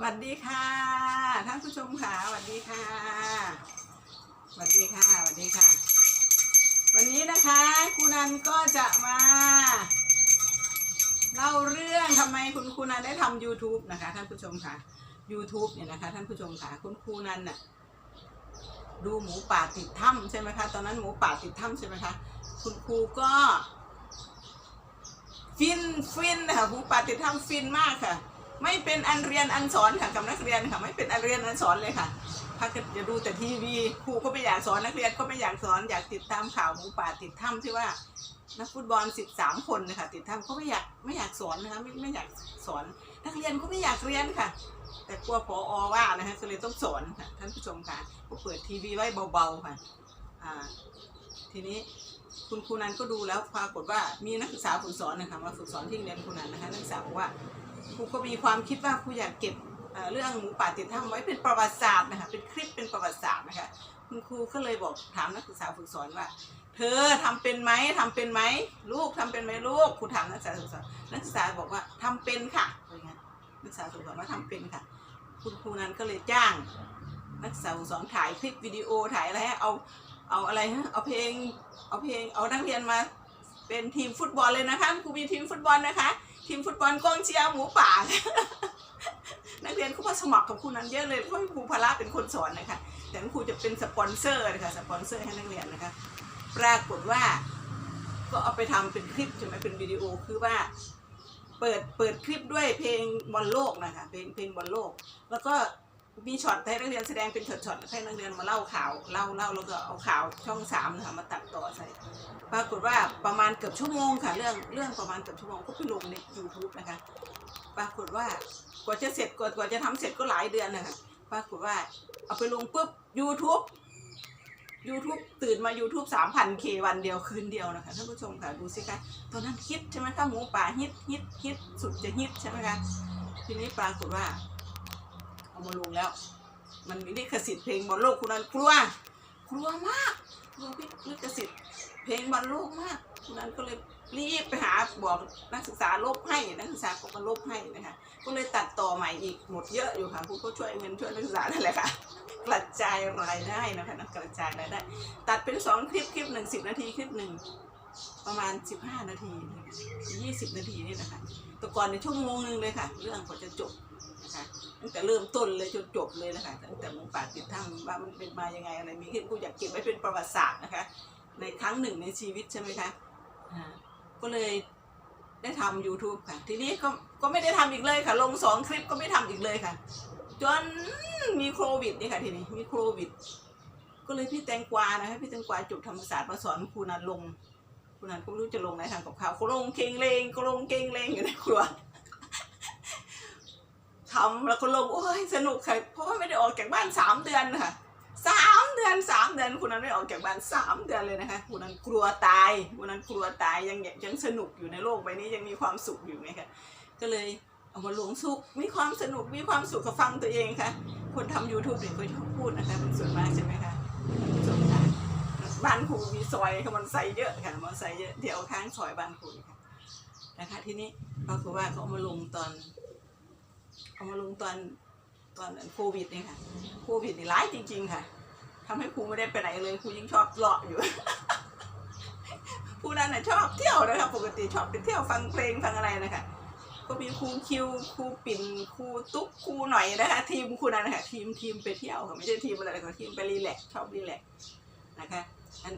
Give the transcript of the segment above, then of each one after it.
สวัสดีค่ะ ท่านผู้ชมค่ะสวัสดีค่ะสวัสดีค่ะสวัสดีค่ะ วันนี้นะคะครูนันก็จะมาเล่าเรื่องทำไมคุณครูนันได้ทำ YouTube นะคะ ท่านผู้ชมค่ะ YouTube เนี่ยนะคะ ท่านผู้ชมค่ะคุณครูนันน่ะดูหมูป่าติดถ้ำใช่ไหมคะ ตอนนั้นหมูป่าติดถ้ำใช่ไหมคะคุณครูก็ ฟินฟินค่ะหมูป่าติดถ้ำฟินมากค่ะ ไม่เป็นอันเรียนอันสอนค่ะกับนักเรียนค่ะ ไม่เป็นอันเรียนอันสอนเลยค่ะพักจะดูแต่ทีวีครูก็ไม่อยากสอนนักเรียนก็ไม่อยากสอนอยากติดตามข่าวหมูป่าติดถ้ำที่ว่านักฟุตบอลสิบสามคนนะคะติดถ้ำเขาไม่อยากไม่อยากสอนนะคะไม่ไม่อยากสอนนักเรียนก็ไม่อยากเรียนค่ะ แต่กลัวพออว่านะคะก็เลยต้องสอนค่ะท่านผู้ชมค่ะก็เปิดทีวีไว้เบาๆค่ะอ่าทีนี้คุณครูนันก็ดูแล้วปรากฏว่ามีนักศึกษาฝึกสอนนะคะมาฝึกสอนที่โรงเรียนครูนันนะคะนักศึกษาบอกว่า ครูก็มีความคิดว่าครูอยากเก็บเรื่องหมูป่าติดถ้ำไว้เป็นประวัติศาสตร์นะคะเป็นคลิปเป็นประวัติศาสตร์นะคะคุณครูก็เลยบอกถามนักศึกษาฝึกสอนว่า เธอทำเป็นไหมทำเป็นไหมลูกทำเป็นไหมลูกครูถามนักศึกษาฝึกสอนนักศึกษาบอกว่าทำเป็นค่ะอะไรเงี้ยนักศึกษาฝึกสอนว่าทำเป็นค่ะ คุณครูนั้นก็เลยจ้าง นักศึกษาฝึกสอนถ่ายคลิปวิดีโอถ่ายอะไรเอาเอาอะไรเอาเพลงเอาเพลงเอานักเรียนมาเป็นทีมฟุตบอลเลยนะคะครูมีทีมฟุตบอลนะคะ ทีมฟุตบอลกองเชียร์หมูป่า นักเรียนเขามาสมัครกับครูนั้นเยอะเลยเพราะครูพละเป็นคนสอนนะคะ แต่ครูจะเป็นสปอนเซอร์นะคะสปอนเซอร์ให้นักเรียนนะคะ ปรากฏว่า ก็เอาไปทำเป็นคลิปใช่ไหมเป็นวิดีโอคือว่า เปิดเปิดคลิปด้วยเพลงบอลโลกนะคะเพลงเพลงบอลโลก แล้วก็ มีช็อตให้นักเรียนแสดงเป็นช็อตๆให้นักเรียนมาเล่าข่าวเล่าเล่าแล้วก็เอาข่าวช่องสามนะคะมาตัดต่อใส่ปรากฏว่าประมาณเกือบชั่วโมงค่ะ เรื่องเรื่องประมาณเกือบชั่วโมงก็ไปลงใน YouTube นะคะปรากฏว่ากว่าจะเสร็จกว่ากว่าจะทำเสร็จก็หลายเดือนนะคะปรากฏว่าเอาไปลงปุ๊บ YouTube YouTube ตื่นมา YouTube 3,000 k วันเดียวคืนเดียวนะคะท่านผู้ชมค่ะดูสิคะตอนนั้นฮิตใช่ไหมคะหมูป่าฮิตฮิตฮิตสุดจะฮิตใช่ไหมคะทีนี้ปรากฏว่า เอามาลงแล้ว มันมีลิขสิทธิ์เพลงบอลโลกคุณนั้นกลัวกลัวมากกลัวลิขสิทธิ์เพลงบอลโลกมากคุณนั้นก็เลยรีบไปหาบอกนักศึกษาลบให้นักศึกษาก็มาลบให้นะคะก็เลยตัดต่อใหม่อีกหมดเยอะอยู่ค่ะคุณก็ช่วยเงินช่วยนักศึกษานั่นแหละค่ะกระจายรายได้นะคะนะกระจายรายได้ ตัดเป็นสองคลิปคลิปหนึ่งสิบนาทีคลิปหนึ่งประมาณสิบห้านาทียี่สิบนาทีนี่นะคะแต่ก่อนในชั่วโมงหนึงเลยค่ะ เรื่องกว่าจะจบ นะคะตั้งแต่เริ่มต้นเลยจนจบเลยนะคะตั้งแต่หมูป่าติดถ้ำว่ามันเป็นมายังไงอะไรมีขึ้นกูอยากเก็บไว้เป็นประวัติศาสตร์นะคะ ในครั้งหนึ่งในชีวิตใช่ไหมคะก็เลยได้ทำ YouTube ค่ะ ทีนี้ก็ก็ไม่ได้ทำอีกเลยค่ะ ลงสองคลิปก็ไม่ทำอีกเลยค่ะ จนมีโควิดนี่ค่ะทีนี้มีโควิด ก็เลยพี่แตงกวานะคะพี่แตงกวาจบธรรมศาสตร์มาสอนครูนันลงครูนันก็ไม่รู้จะลงไหนทางกับเขาวเขาลงเกงเลงก็ลงเกงเลงอยู่ในครัว ทำแล้วก็ลงโอ้ยสนุกค่ะเพราะว่าไม่ได้ออกจากบ้านสามเดือนค่ะสามเดือนสามเดือนคุณนั้นไม่ออกจากบ้านสามเดือนเลยนะคะคุณนั้นกลัวตายคุณนั้นกลัวตายยังยังสนุกอยู่ในโลกใบนี้ยังมีความสุขอยู่ไงคะก็เลยเอามาลงสุขมีความสนุกมีความสุขกับฟังตัวเองค่ะ คนทำ YouTube เนี่ยเขาชอบพูดนะคะเป็นส่วนมากใช่ไหมคะส่วนมากบ้านครูมีซอยค่ะมันใส่เยอะค่ะมันใส่เยอะเดี๋ยวข้างซอยบ้านครูค่ะนะคะทีนี้ปรากฏว่าเขาเอามาลงตอน เอามาลงตอนตอนโควิดเนี่ยค่ะ โควิดนี่ร้ายจริง ๆ ค่ะทำให้ครูไม่ได้ไปไหนเลยครูยิ่งชอบเลาะอยู่ผู้นั้นน่ะชอบเที่ยวนะคะปกติชอบไปเที่ยวฟังเพลงฟังอะไรนะคะก็มีครูคิวครูปิ่นครูตุ๊กครูหน่อยนะคะทีมครูนั้นนะคะทีมทีมไปเที่ยวค่ะไม่ใช่ทีมอะไรก็ทีมไปรีแลกชอบรีแลกนะคะอัน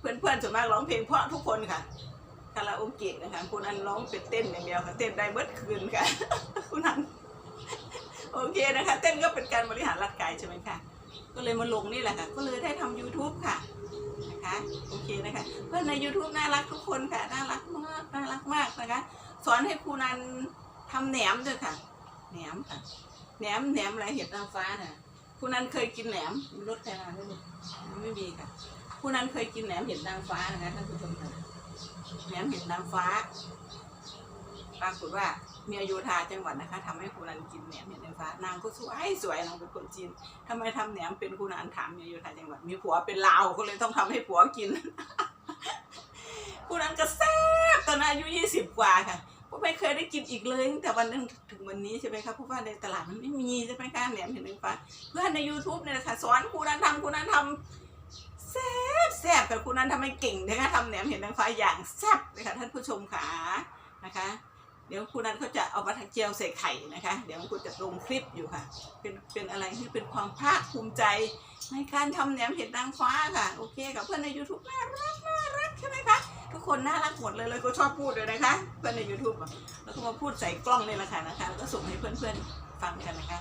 เพื่อนเพื่อนๆส่วนมากร้องเพลงเพราะทุกคนค่ะคาราโอเกะนะคะครูนั้นร้องเป็นเต้นอย่างเดียวค่ะเต้นได้เบิดคืนค่ะครูนั้น โอเคนะคะ เต้นก็เป็นการบริหารร่างกายใช่ไหมคะก็เลยมาลงนี่แหละค่ะ ก็เลยได้ทำ YouTube ค่ะนะคะโอเคนะคะ เพื่อนใน YouTube น่ารักทุกคนค่ะ น่ารักมากน่ารักมากนะคะ สอนให้ครูนันทำแหนมด้วยค่ะแหนมค่ะแหนมแหนมอะไรเห็ดนางฟ้าน่ะครูนันเคยกินแหนมรสแพงอะไรไม่รู้ไม่มีค่ะครูนันเคยกินแหนมเห็ดนางฟ้านะคะท่านผู้ชมค่ะแหนมเห็ดนางฟ้าปรากฏว่า เมียโยธาจังหวัดนะคะทำให้ครูนันกินแหนมเห็นางฟ้านางก็สวยสวยนางเป็นคนจีนทำไมทำแหนมเป็นครูนันถามเมียโยธาจังหวัดมีผัวเป็นลาวก็เลยต้องทำให้ผัวกินครูนันก็แซ่บตอนอายุยี่สิบกว่าค่ะก็ไม่เคยได้กินอีกเลยตั้งแต่วันนั้นถึงวันนี้ใช่ไหมครับเพราะว่าในตลาดมันไม่มีใช่ไหมคะแหนมเห็นางฟ้าเพื่อนใน YouTube เนี่ยนะคะสอนครูนั้นทำครูนั้นทำแซ่บแซ่บกับครูนั้นทำให้เก่งนะคะทำแหนมเห็ดนางฟ้าอย่างแซ่บเลยค่ะท่านผู้ชมค่ะนะคะ เดี๋ยวครูนันเขาจะเอามาทำเจียวใส่ไข่นะคะ เดี๋ยวครูจะลงคลิปอยู่ค่ะ เป็นเป็นอะไรที่เป็นความภาคภูมิใจในการทำแหนมเห็ดนางฟ้าค่ะ โอเคกับเพื่อนใน YouTube น่ารักน่ารักใช่ไหมคะทุกคนน่ารักหมดเลยเลยก็ชอบพูดเลยนะคะ เพื่อนใน YouTube อะแล้วก็มาพูดใส่กล้องนี่แหละค่ะนะคะแล้วก็ส่งให้เพื่อนๆฟังกันนะคะ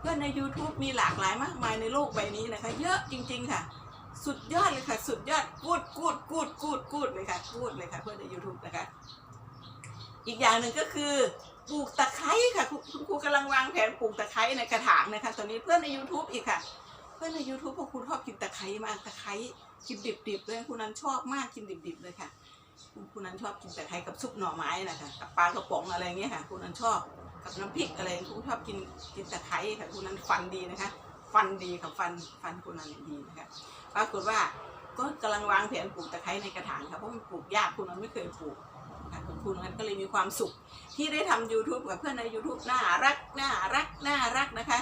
เพื่อนใน YouTube มีหลากหลายมากมายในโลกใบนี้นะคะ เยอะจริง ๆค่ะ สุดยอดเลยค่ะ สุดยอดกูดกูดกูดกูดกูดเลยค่ะกูดเลยค่ะ เพื่อนใน YouTube นะคะ อีกอย่างหนึ่งก็คือปลูกตะไคร้ค่ะคุณครูกำลังวางแผนปลูกตะไคร้ในกระถางนะคะตอนนี้เพื่อนใน YouTube อีกค่ะ เพื่อนใน YouTube พวกคุณชอบกินตะไคร้มากตะไคร้กินดิบๆเลยคุณนั้นชอบมากกินดิบๆเลยค่ะ คุณคุณนั้นชอบกินตะไคร้กับซุปหน่อไม้นะคะกับปลากระป๋องอะไรเงี้ยค่ะ คุณนั้นชอบกับน้ำพริกอะไรคุณชอบกินกินตะไคร้ค่ะคุณนั้นฟันดีนะคะ ฟันดีค่ะฟันฟันคุณนันเนี่ยดีนะคะปรากฏว่าก็กำลังวางแผนปลูกตะไคร้ในกระถางค่ะเพราะมันปลูกยากคุณนั้นไม่เคยปลูก คุณคุณนันก็เลยมีความสุข ที่ได้ทำ YouTube กับเพื่อนใน YouTube น่ารักน่ารักน่ารักนะคะ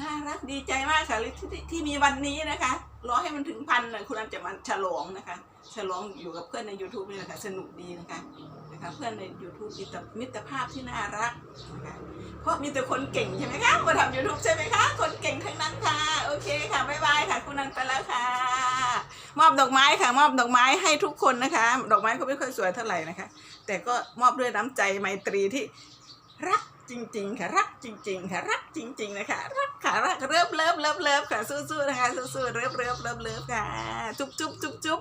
น่ารักดีใจมากค่ะที่ที่ที่มีวันนี้นะคะรอให้มันถึงพันนะคุณอันจะมาฉลองนะคะ ฉลองอยู่กับเพื่อนใน YouTube นี่แหละค่ะสนุกดีนะคะ นะคะเพื่อนใน YouTube มีแต่มิตรภาพที่น่ารักนะคะเพราะมีแต่คนเก่งใช่ไหมคะมาทำ YouTube ใช่ไหมคะ คนเก่งทั้งนั้นค่ะ โอเคค่ะ บ๊ายบายค่ะ คุณนันไปแล้วค่ะ มอบดอกไม้ค่ะ มอบดอกไม้ให้ทุกคนนะคะ ดอกไม้ก็ไม่ค่อยสวยเท่าไหร่นะคะ แต่ก็มอบด้วยน้ำใจไมตรีที่รักจริงๆค่ะรักจริงๆค่ะรักจริง ๆ นะคะ รักค่ะรักเลิฟเลิฟเลิฟเลิฟค่ะสู้ๆนะคะสู้ๆเลิฟเลิฟเลิฟเลิฟค่ะจุ๊บจุ๊บจุ๊บจุ๊บ